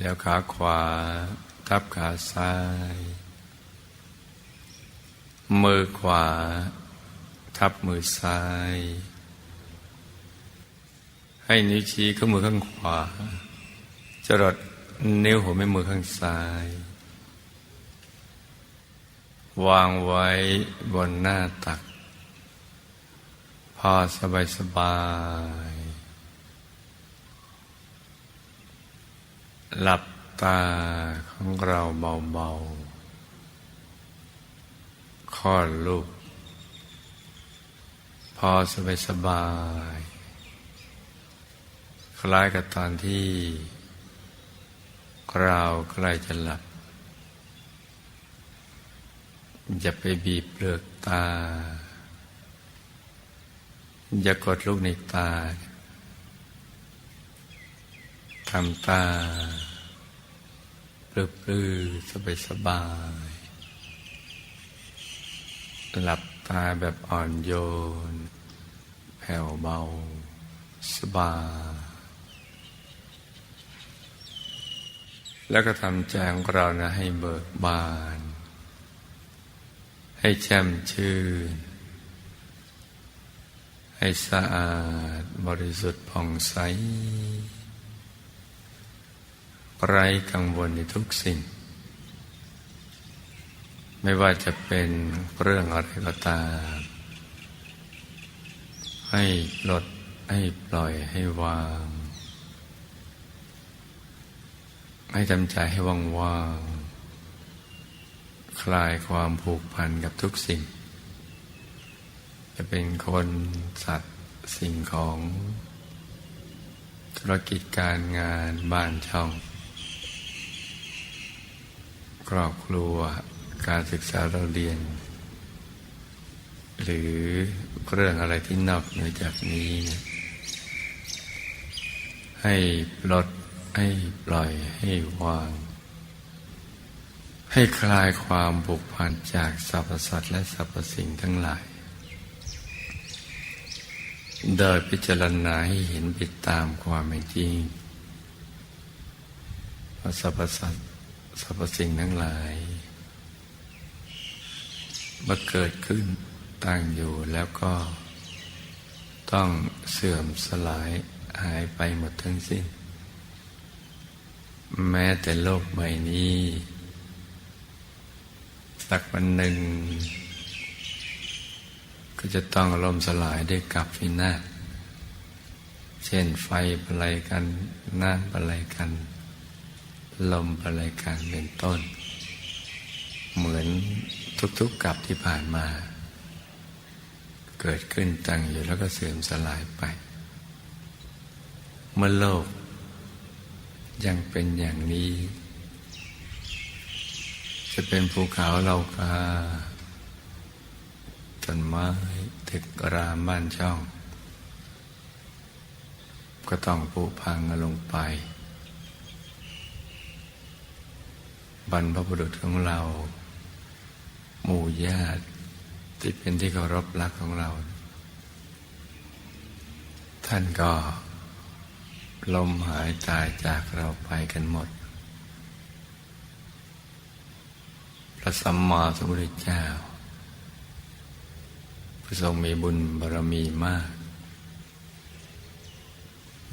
ดี๋ยวขาขวา ทับขาซ้าย มือขวา ทับมือซ้าย ให้นิ้วชี้ข้ามือข้างขวา จรดนิ้วหัวแม่มือข้างซ้าย วางไว้บนหน้าตัก พอสบายสบาย หลับตาของเราเบาๆคลอดลูก พอสบายสบาย คล้ายกับตอนที่เราใกล้จะหลับอย่าไปบีบเปลือกตา อย่ากดลูกในตา ทำตาปลื้อๆสบายสบาย หลับตาแบบอ่อนโยน แผ่วเบา สบาย แล้วก็ทำใจของเรานะให้เบิกบาน ให้แช่มชื่น ให้สะอาดบริสุทธิ์ผ่องใส ไร้กังวลในทุกสิ่ง ไม่ว่าจะเป็นเรื่องอะไรก็ตาม ให้ลดให้ปล่อยให้วาง ให้ทำใจให้ว่างว่างคลายความผูกพันกับทุกสิ่ง จะเป็นคนสัตว์สิ่งของ ธุรกิจการงานบ้านช่อง ครอบครัว การศึกษาเราเรียน หรือเรื่องอะไรที่นอกเหนือจากนี้นะให้ปลดให้ปล่อยให้วาง ให้คลายความผูกพันจากสรรพสัตว์และสรรพสิ่งทั้งหลาย โดยพิจารณาให้เห็นไปตามความเป็นจริงสรรพสัตว์ สรรพสิ่งทั้งหลายมาเกิดขึ้นตั้งอยู่แล้วก็ ต้องเสื่อมสลายหายไปหมดทั้งสิ้น แม้แต่โลกใบนี้ สักวันหนึ่ง ก็จะต้องล่มสลายได้กับฟินาเช่นไฟอะไรกันน้ำอะไรกัน ลมอะไรการเป็นต้น เหมือนทุกๆกับที่ผ่านมา เกิดขึ้นตั้งอยู่แล้วก็เสื่อมสลายไป เมื่อโลก ยังเป็นอย่างนี้ จะเป็นภูเขาเราคาต้นไม้ตึกรามบ้านช่อง ก็ต้องผุพังลงไป บรรพบุรุษของเรา หมู่ญาติที่เป็นที่เคารพรักของเรา ท่านก็ลมหายตายจากเราไปกันหมด พระสัมมาสัมพุทธเจ้าพระทรงมีบุญบารมีมาก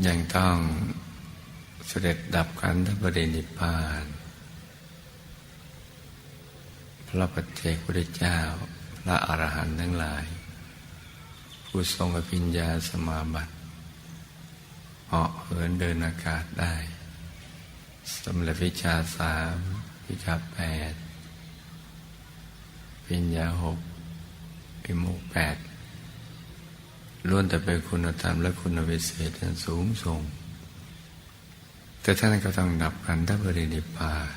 ยังต้องเสด็จดับขันธปรินิพพาน ระปัจเจกพุทธเจ้า พระอรหันต์ทั้งหลาย ผู้ทรงอภิญญาสมาบัติเหาะเหินเดินอากาศได้สำเร็จวิชาสามวิชาแปดปิญญาหกอิมุแปดล้วนแต่เป็นคุณธรรมและคุณวิเศษอันสูงส่ง แต่ท่านก็ต้องดับขันธปรินิพพาน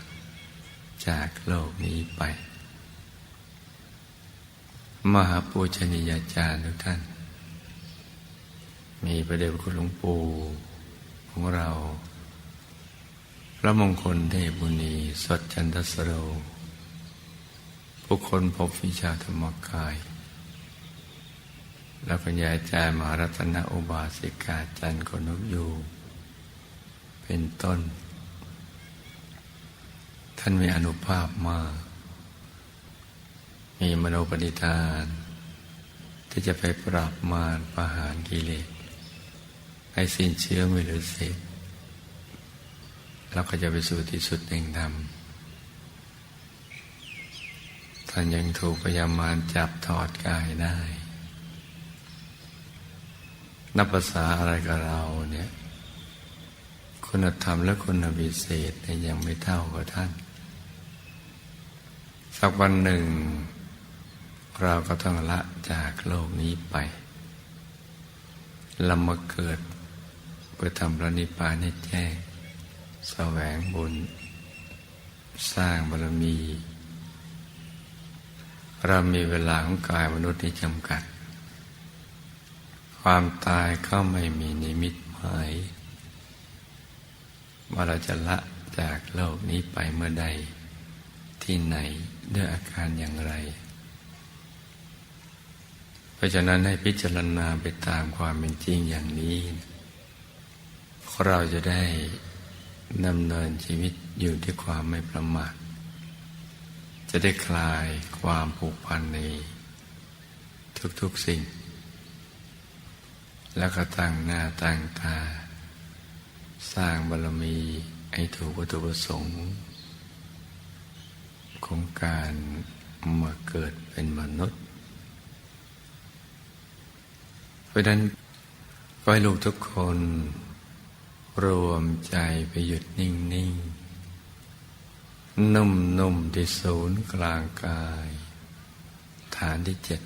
จากโลกนี้ไป มหาปูชนียาจารย์ทุกท่าน มีประเดชคุณหลวงปู่ของเรา พระมงคลเทพบุณีสดจันทสโรผู้คนพบวิชาธรรมกาย แล้วปัญญาจารย์มหารัตนอุบาสิกาจันทร์คนนกอยู่เป็นต้น ท่านมีอนุภาพมาก มีมโนปณิธาน ที่จะไปปราบมารประหารกิเลสให้สิ้นเชื้อไม่เหลือเศษเราก็จะไปสู่ที่สุดแห่งธรรมท่านยังถูกพยามารจับถอดกายได้ นับภาษาอะไรกับเราเนี่ย คุณธรรมและคุณวิเศษเนี่ยยังไม่เท่ากับท่าน สักวันหนึ่ง เราก็ต้องละจากโลกนี้ไปเรามาเกิดเพื่อทำพระนิพพานให้แจ้งแสวงบุญ สร้างบารมี เรามีเวลาของกายมนุษย์ที่จำกัด ความตายก็ไม่มีนิมิตหมายว่าเราจะละจากโลกนี้ไปเมื่อใดที่ไหนด้วยอาการอย่างไร เพราะฉะนั้นให้พิจารณาไปตามความเป็นจริงอย่างนี้ เราจะได้ดำเนินชีวิตอยู่ด้วยความไม่ประมาทจะได้คลายความผูกพันในทุกๆสิ่ง แล้วก็ตั้งหน้าตั้งตา สร้างบารมีให้ถูกวัตถุประสงค์ ของการมาเกิดเป็นมนุษย์ เพ ราะนั้นก็ให้ลูกทุกคนรวมใจไปหยุดนิ่งนิ่งนุ่มนุ่มที่ศูนย์กลางกาย ฐานที่เจ็ด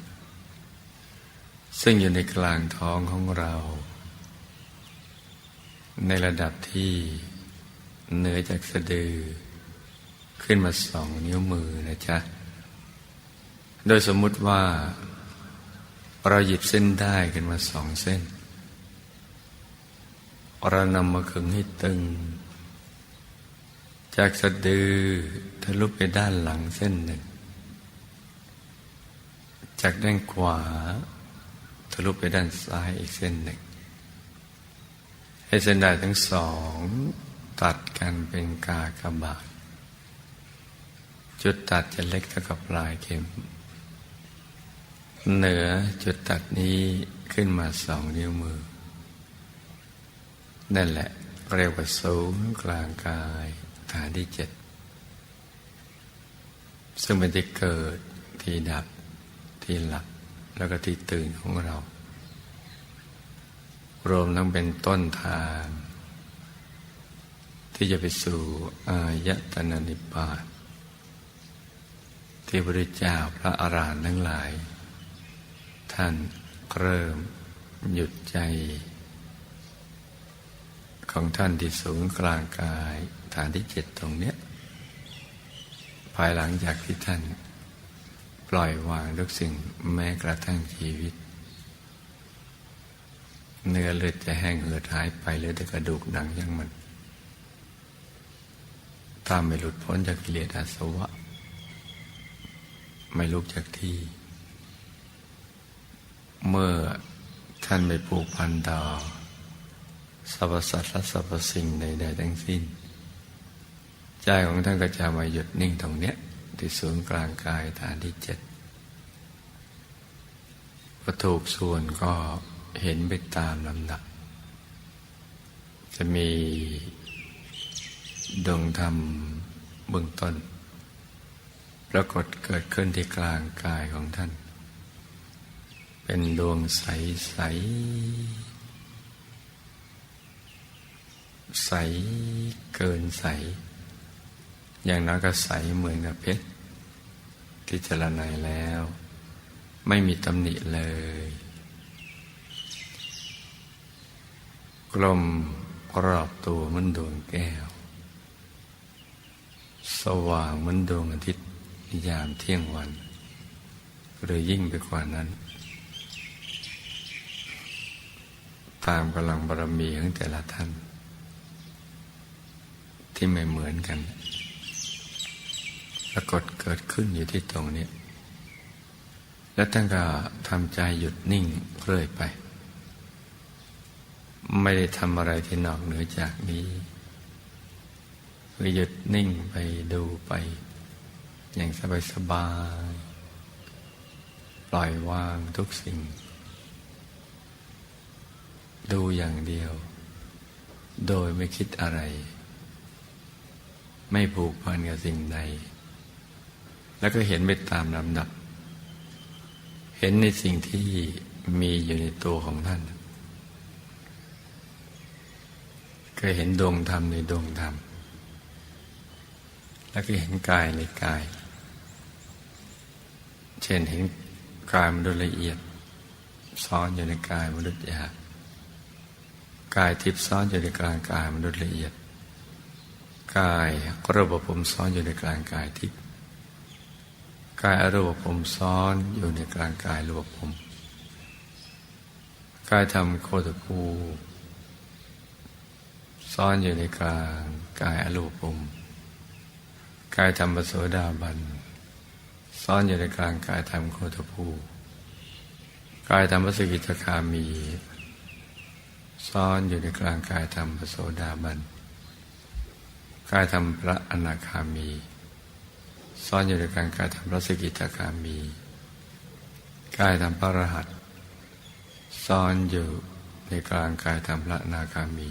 ซึ่งอยู่ในกลางท้องของเรา ในระดับที่เหนือจากสะดือ ขึ้นมาสองนิ้วมือนะจ๊ะ โดยสมมุติว่า เราหยิบเส้นได้ขึ้นมาสองเส้น เรานำมาขึงให้ตึง จากสะดือทะลุไปด้านหลังเส้นหนึ่ง จากด้านขวาทะลุไปด้านซ้ายอีกเส้นหนึ่ง ให้เส้นได้ทั้งสอง ตัดกันเป็นกากบาท จุดตัดจะเล็กเท่ากับปลายเข็ม เหนือจุดตัดนี้ขึ้นมาสองนิ้วมือ นั่นแหละเรียกว่าศูนย์กลางกายฐานที่เจ็ด ซึ่งเป็นที่เกิดที่ดับที่หลับ แล้วก็ที่ตื่นของเรา รวมทั้งเป็นต้นทาง ที่จะไปสู่อายตนะนิพพานที่พระเจ้าพระอารหันต์ทั้งหลาย ท่านเริ่มหยุดใจ ของท่านที่สูงกลางกายฐานที่เจ็ดตรงเนี้ย ภายหลังจากที่ท่าน ปล่อยวางทุกสิ่งแม้กระทั่งชีวิต เนื้อเลือดจะแห้งเหือดหายไปเหลือแต่กระดูกหนังยังมันถ้าไม่หลุดพ้นจากกิเลสอาสวะ ไม่ลุกจากที่ เมื่อท่านไม่ผูกพันต่อสรรพสัตว์และสรรพสิ่งใดๆทั้งสิ้น ใจของท่านก็จะมาหยุดนิ่งตรงเนี้ยที่ศูนย์กลางกายฐานที่เจ็ดพอถูกส่วนก็เห็นไปตามลำดับ จะมีดวงธรรมเบื้องต้น ปรากฏเกิดขึ้นที่กลางกายของท่าน เป็นดวงใสๆใสเกินใส อย่างน้อยก็ใสเหมือนกับเพชร ที่จรณัยแล้ว ไม่มีตำหนิเลย กลมรอบตัวมันดวงแก้ว สว่างมันดวงอาทิตย์ยามเที่ยงวัน หรือยิ่งไปกว่านั้น ตามกำลังบารมีของแต่ละท่าน ที่ไม่เหมือนกันปรากฏเกิดขึ้นอยู่ที่ตรงนี้ แล้วท่านก็ทำใจหยุดนิ่งเรื่อยไป ไม่ได้ทำอะไรที่นอกเหนือจากนี้คือหยุดนิ่งไปดูไป อย่างสบายสบาย ปล่อยวางทุกสิ่ง ดูอย่างเดียว โดยไม่คิดอะไร ไม่ผูกพันกับสิ่งใด แล้วก็เห็นไปตามลำดับ เห็นในสิ่งที่มีอยู่ในตัวของท่านก็เห็นดวงธรรมในดวงธรรม แล้วก็เห็นกายในกาย เช่นเห็นกายมนุษย์ละเอียด ซ้อนอยู่ในกายมนุษย์หยาบ กายทิพย์ซ้อนอยู่ในกลางกายมนุษย์ละเอียด กายระบบผมซ้อนอยู่ในกลางกายทิพย์กายอรูปผมซ้อนอยู่ในกลางกายรูปผมกายทำโคตภูซ้อนอยู่ในกลางกายอรูปผมกายธรรมปโสดาบันซ้อนอยู่ในกลางกายธรรมโคตภูกายธรรมสกิจคามี ซ้อนอยู่ในกลางกายธรรมโสดาบันกายธรรมพระอนาคามีซ่อนอยู่ในการกายทำพระสกิทาคามีกายทำพระรหัสซ่อนอยู่ในกลางกายทำพระนาคามี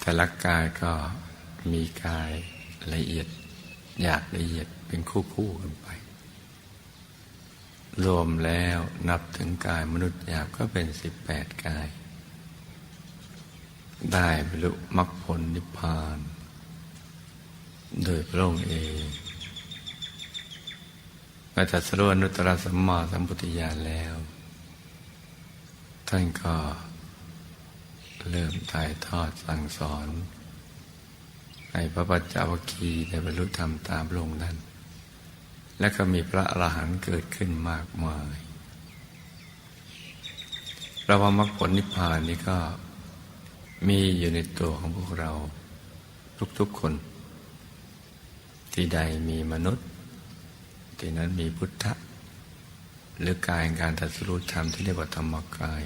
แต่ละกายก็มีกายละเอียดอยากละเอียดเป็นคู่คู่กันไป รวมแล้วนับถึงกายมนุษย์หยาบก็เป็นสิบแปดกาย ได้บรรลุมรรคผลนิพพาน โดยพระองค์เองมื่อตัดสรุปนุตตรสัมมาสัมพุทธญาณแล้ว ท่านก็เริ่มถ่ายทอดสั่งสอน ให้พระปัจจาวคีได้บรรลุธรรมตามพระองค์นั้น และก็มีพระอรหันต์เกิดขึ้นมากมายระว่ามรรคผลนิพพานนี้ก็ มีอยู่ในตัวของพวกเราทุกๆคน ที่ใดมีมนุษย์ ที่นั้นมีพุทธะ หรือกายการตัดสู้ธรรมที่เรียกว่าธรรมกาย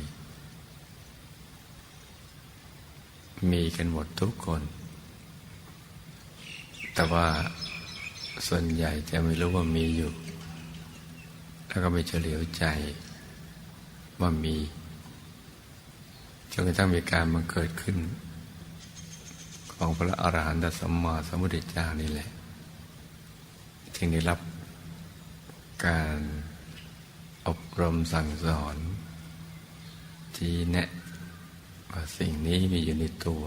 มีกันหมดทุกคน แต่ว่าส่วนใหญ่จะไม่รู้ว่ามีอยู่ แล้วก็ไม่เฉลียวใจว่ามี จนกระทั่งมีการมาเกิดขึ้น ของพระอรหันตสัมมาสัมพุทธเจ้านี่แหละจึงได้รับการอบรมสั่งสอน ที่แนะว่าสิ่งนี้มีอยู่ในตัว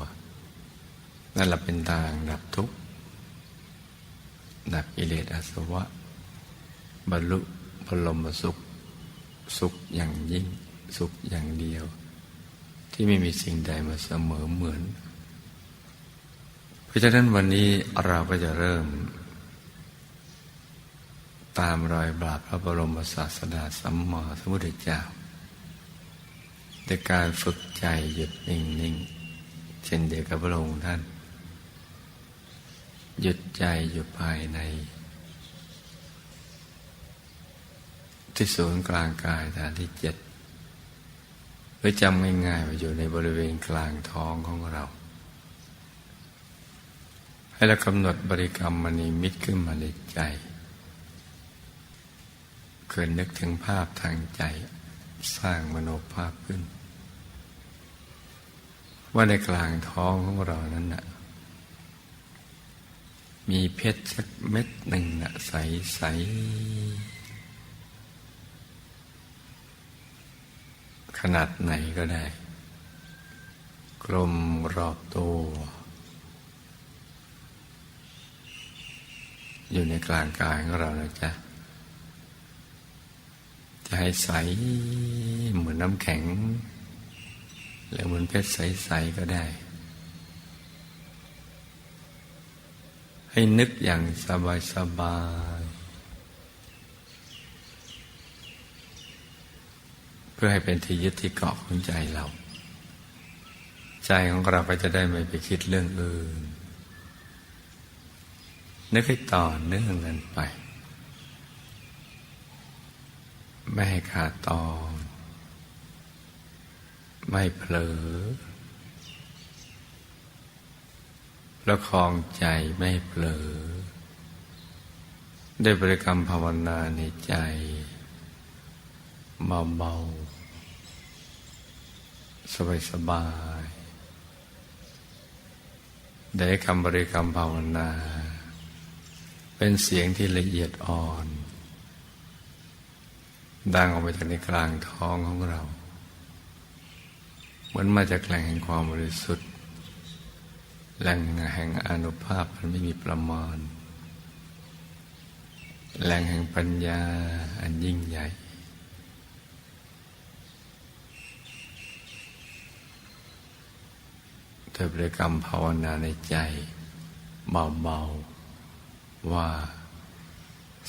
นั่นแหละเป็นทางดับทุกข์ดับกิเลสอาสวะ บรรลุพลมสุข สุขอย่างยิ่ง สุขอย่างเดียว ที่ไม่มีสิ่งใดมาเสมอเหมือน เพราะฉะนั้นวันนี้เราก็จะเริ่ม ตามรอยบาทพระบรมศาสดาสัมมาสัมพุทธเจ้าในการฝึกใจหยุดนิ่งนิ่งเช่นเดียวกับพระองค์ท่าน หยุดใจอยู่ภายใน ที่ศูนย์กลางกายฐานที่เจ็ด เพื่อจำง่ายๆว่าอยู่ในบริเวณกลางท้องของเรา ให้เรากำหนดบริกรรมมณีมิตรขึ้นมาในใจเคยนึกถึงภาพทางใจ สร้างมโนภาพขึ้น ว่าในกลางท้องของเรานั้นนะมีเพชรสักเม็ดหนึ่งนะใสใส นาดไหนก็ได้ กลมรอบตัวอยู่ในกลางกายของเรานะจ๊ะ จะให้ใสเหมือนน้ำแข็งหรือเหมือนเพชรใส ๆ ก็ได้ ให้นึกอย่างสบาย ๆ เพื่อให้เป็นที่ยึดที่เกาะของใจเรา ใจของเราก็จะได้ไม่ไปคิดเรื่องอื่น นึกให้ต่อเนื่องกันไป ไม่ให้ขาดตอน ไม่เผลอประคองใจไม่เผลอ ได้บริกรรมภาวนาในใจเบาๆ สบายๆได้คำบริกรรมภาวนา เป็นเสียงที่ละเอียดอ่อน ดังออกมาจากในกลางท้องของเรา เหมือนมาจากแหล่งแห่งความบริสุทธิ์ แหล่งแห่งอนุภาพมันไม่มีประมาณ แหล่งแห่งปัญญาอันยิ่งใหญ่ เธอบริกรรมภาวนาในใจ เบาๆ ว่า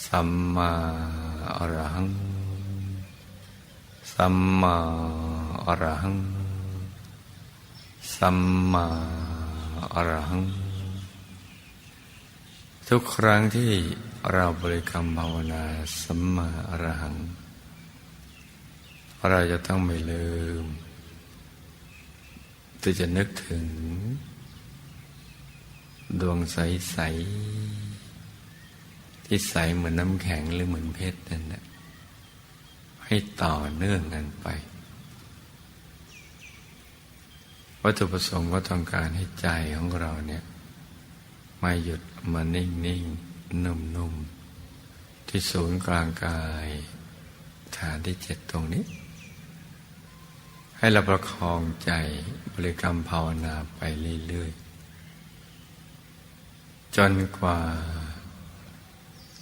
สัมมาอรหัง สัมมาอรหัง สัมมาอรหัง ทุกครั้งที่เราบริกรรมภาวนาสัมมาอรหัง เราจะต้องไม่ลืม ที่จะนึกถึง ดวงใส ๆ ที่ใสเหมือนน้ำแข็งหรือเหมือนเพชรนั่นแหละให้ต่อเนื่องกันไป วัตถุประสงค์ก็ต้องการให้ใจของเราเนี่ยมาหยุดมานิ่งนิ่งนุ่มนุ่มที่ศูนย์กลางกาย ฐานที่เจ็ดตรงนี้ ให้เราประคองใจบริกรรมภาวนาไปเรื่อยๆ จนกว่า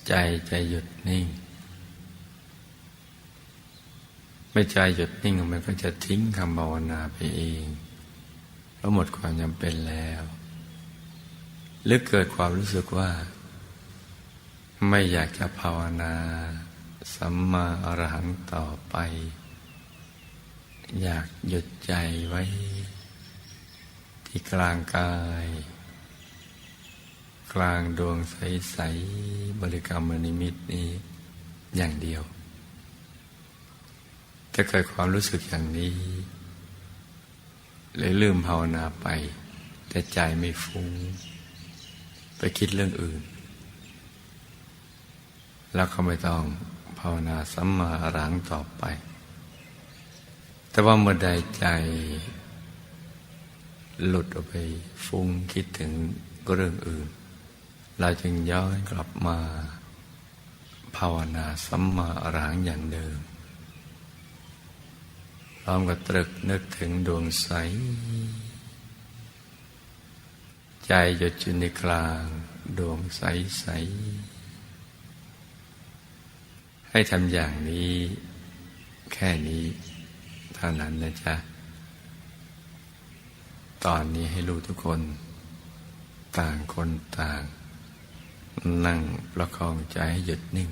ใจจะหยุดนิ่ง ไม่ใจหยุดนิ่งมันก็จะทิ้งคำภาวนาไปเองเพราะหมดความจำเป็นแล้วหรือเกิดความรู้สึกว่า ไม่อยากจะภาวนา สัมมาอรหังต่อไป อยากหยุดใจไว้ ที่กลางกาย กลางดวงใส ๆ บริกรรมนิมิตนี้อย่างเดียวจะเกิดความรู้สึกอย่างนี้เลยลืมภาวนาไป แต่ใจไม่ฟุง้ง ไปคิดเรื่องอื่น แล้วก็ไม่ต้องภาวนาสัมมาอรังต่อไป แต่ว่าเมื่อใดใจหลุดออกไปฟุ้งคิดถึงเรื่องอื่น เราจึงย้อนกลับมา ภาวนาสัมมาอรหังอย่างเดิมพร้อมกับตรึกนึกถึงดวงใส ใจหยุดอยู่ในกลางดวงใสใส ให้ทำอย่างนี้แค่นี้ ท่านั้นนะจ๊ะ ตอนนี้ให้รู้ทุกคน ต่างคนต่าง นั่งประคองใจให้หยุดนิ่ง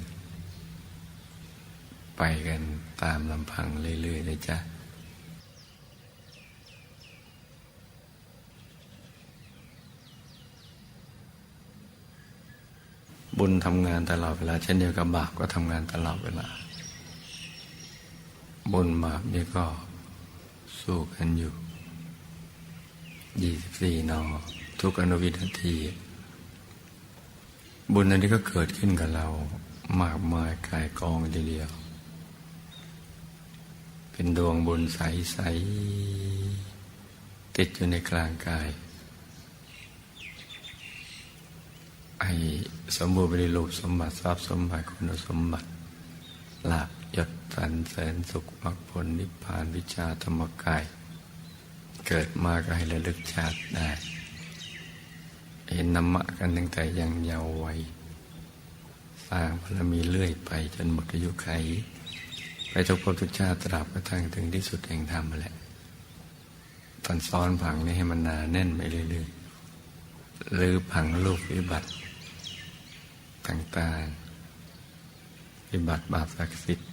ไปกันตามลำพังเรื่อยๆนะจ๊ะบุญทำงานตลอดเวลา เช่นเดียวกับบาปก็ทำงานตลอดเวลา บุญบาปนี่ก็สู้กันอยู่ยี่สิบสี่นอ ทุกอนุวินาที บุญอันนี้ก็เกิดขึ้นกับเรา มากมายกายกองทีเดียว เป็นดวงบุญใส ๆ ติดอยู่ในกลางกาย ไอ้สมบูรณ์ไปด้วยรูปสมบัติทรัพย์สมบัติคุณสมบัติหลัก ยศสันเสริญสุขมรรคผลนิพพานวิชาธรรมกาย เกิดมาก็ให้ระลึกชาติได้ เห็นนามะกันตั้งแต่ยังเยาว์วัยสร้างพลมีเลื่อยไปจนหมดอายุไข ไปทุกภพทุกชาติตราบกระทั่งถึงที่สุดแห่งธรรมแหละตอนซ้อนผังนี่ให้มันหนาแน่นไปเรื่อยๆหรือผังลูกวิบัติต่างๆวิบัติบาปศักดิ์สิทธิ์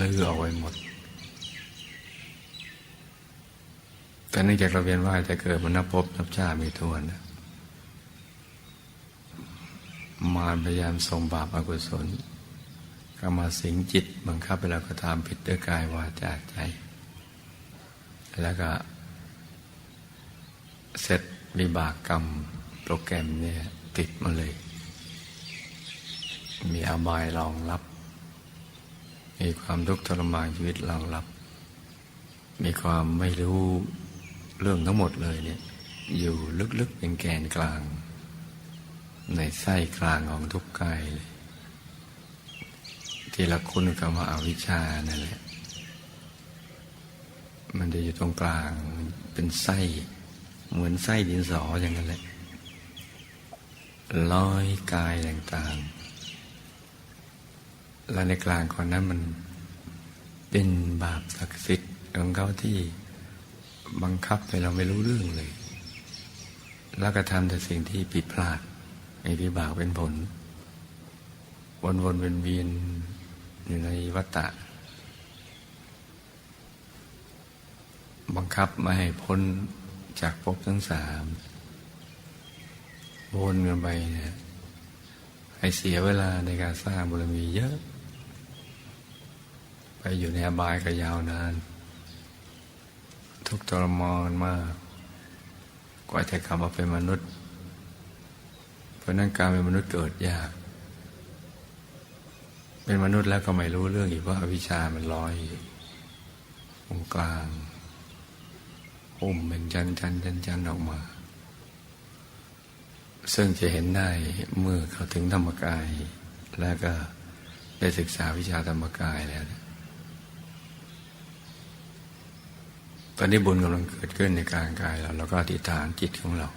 ลือเอาไว้หมด แต่เนื่องจากเราเวียนว่ายแต่เกิดมนับพบนับชาติมีทวนมารพยายามส่งบาปอกุศลก็มาสิงจิตบังคับให้เราก็ทำผิดด้วยกายวาจาใจ แล้วก็เสร็จวิบากกรรมโปรแกรมเนี่ยติดมาเลย มีอบายรองรับ มีความทุกข์ทรมานชีวิตรองรับ มีความไม่รู้เรื่องทั้งหมดเลยเนี่ย อยู่ลึกๆเป็นแกนกลาง ในไส้กลางของทุกกายเลย ที่ละคุณคำว่าอาวิชชานั่นแหละ มันจะอยู่ตรงกลางเป็นไส้ เหมือนไส้ดินสออย่างนั้นแหละลอยกายต่างๆ แล้วในกลางคนนั้นมันเป็นบาปศักดิ์สิทธิ์ของเขาที่บังคับให้เราไม่รู้เรื่องเลย แล้วก็ทำแต่สิ่งที่ผิดพลาดมีวิบากเป็นผล วนๆเป็นเวียนอยู่ในวัฏฏะบังคับไม่ให้พ้นจากภพทั้งสามวนกันไปเนี่ยให้เสียเวลาในการสร้างบุรมีเยอะ ไปอยู่ในอบายก็ยาวนาน ทุกทรมานมาก กว่าจะกลับมาเป็นมนุษย์ เพราะนั้นการเป็นมนุษย์เกิดยาก เป็นมนุษย์แล้วก็ไม่รู้เรื่องอีกว่าอวิชามันลอยอยู่ตรงกลางหุ้มเป็นจันจันจันจันออกมา ซึ่งจะเห็นได้เมื่อเขาถึงธรรมกาย แล้วก็ได้ศึกษาวิชาธรรมกายแล้ว ตอนนี้บุญกำลังเกิดขึ้นในกลางกายเราเราก็อธิษฐานจิตของเรา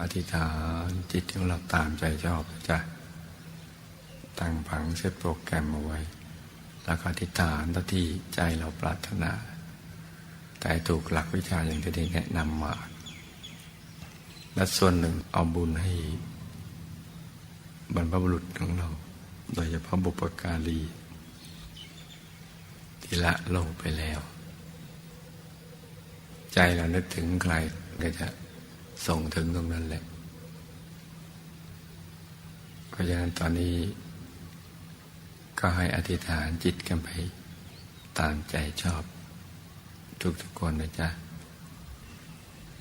อธิษฐานจิตของเราตามใจชอบจ้ะตั้งผังเซตโปรแกรมเอาไว้ แล้วก็อธิษฐานท่าที่ใจเราปรารถนา แต่ถูกหลักวิชาอย่างที่ได้แนะนำมาและส่วนหนึ่งเอาบุญให้ บรรพบุรุษของเรา โดยเฉพาะบุปการี ที่ละโลกไปแล้ว ใจเรานึกถึงใครก็จะส่งถึงตรงนั้นแหละเพราะฉะนั้นตอนนี้ ก็ให้อธิษฐานจิตกันไป ตามใจชอบ ทุกๆคนนะจ๊ะ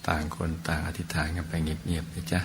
ต่างคนต่างอธิษฐานกันไปเงียบๆนะจ๊ะ